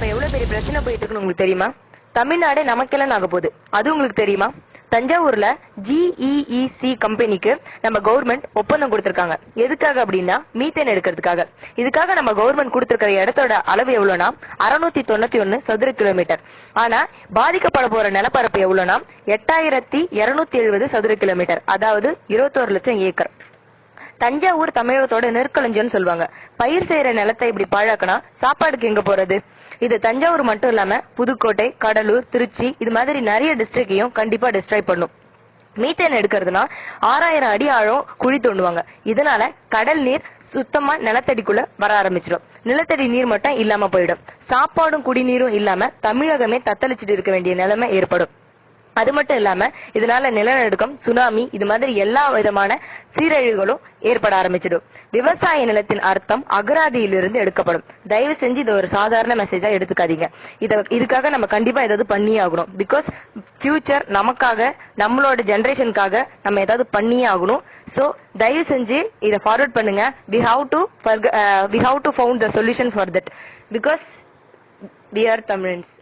பிரச்சனை போயிட்டு இருக்குன்னு உங்களுக்கு தெரியுமா? தமிழ்நாடு நமக்கெல்லாம் ஆக போகுது. அது உங்களுக்கு தெரியுமா? தஞ்சாவூர்ல ஜிஇஇசி கம்பெனிக்கு நம்ம கவர்மெண்ட் ஒப்பந்தம் கொடுத்திருக்காங்க. எதுக்காக அப்படின்னா மீத்தேன் எடுக்கிறதுக்காக. இதுக்காக நம்ம கவர்மெண்ட் கொடுத்திருக்கிற இடத்தோட அளவு எவ்வளவுனா அறுநூத்தி தொண்ணூத்தி ஒன்னு சதுர கிலோமீட்டர் ஆனா பாதிக்கப்பட போற நிலப்பரப்பு எவ்வளவுனா எட்டாயிரத்தி இருநூத்தி எழுபது சதுர கிலோமீட்டர் அதாவது இருபத்தோரு லட்சம் ஏக்கர். தஞ்சாவூர் தமிழகத்தோட நெற்களஞ்சியம்னு சொல்லுவாங்க. பயிர் செய்யற நிலத்தை இப்படி பாழாக்கினா சாப்பாடுக்கு எங்க போறது? இது தஞ்சாவூர் மட்டும் இல்லாம புதுக்கோட்டை கடலூர் திருச்சி இது மாதிரி நிறைய டிஸ்ட்ரிக்டையும் கண்டிப்பா டிஸ்ட்ராய் பண்ணும். மீத்தேன் எடுக்கிறதுனா ஆறாயிரம் அடி ஆழம் குழி தோண்டுவாங்க. இதனால கடல் நீர் சுத்தமா நிலத்தடிக்குள்ள வர ஆரம்பிச்சிடும். நிலத்தடி நீர் மட்டும் இல்லாம போயிடும். சாப்பாடும் குடிநீரும் இல்லாம தமிழகமே தத்தளிச்சுட்டு இருக்க வேண்டிய நிலைமை ஏற்படும். அது மட்டும் இல்லாம இதனால நிலநடுக்கம் சுனாமி இது மாதிரி எல்லா விதமான சீரழிவுகளும் ஏற்பட ஆரம்பிச்சிடும். விவசாய நிலத்தின் அர்த்தம் அகராதியிலிருந்து எடுக்கப்படும். தயவு செஞ்சு இது ஒரு சாதாரண மெசேஜா எடுத்துக்காதீங்க. இத இதுக்காக நம்ம கண்டிப்பா ஏதாவது பண்ணியே ஆகணும் பிகாஸ் ஃபியூச்சர் நமக்காக நம்மளோட ஜென்ரேஷனுக்காக நம்ம ஏதாவது பண்ணியே ஆகணும் சோ தயவு செஞ்சு இதை ஃபார்வர்ட் பண்ணுங்க. We have to we have to found the solution for that because we are Tamizhans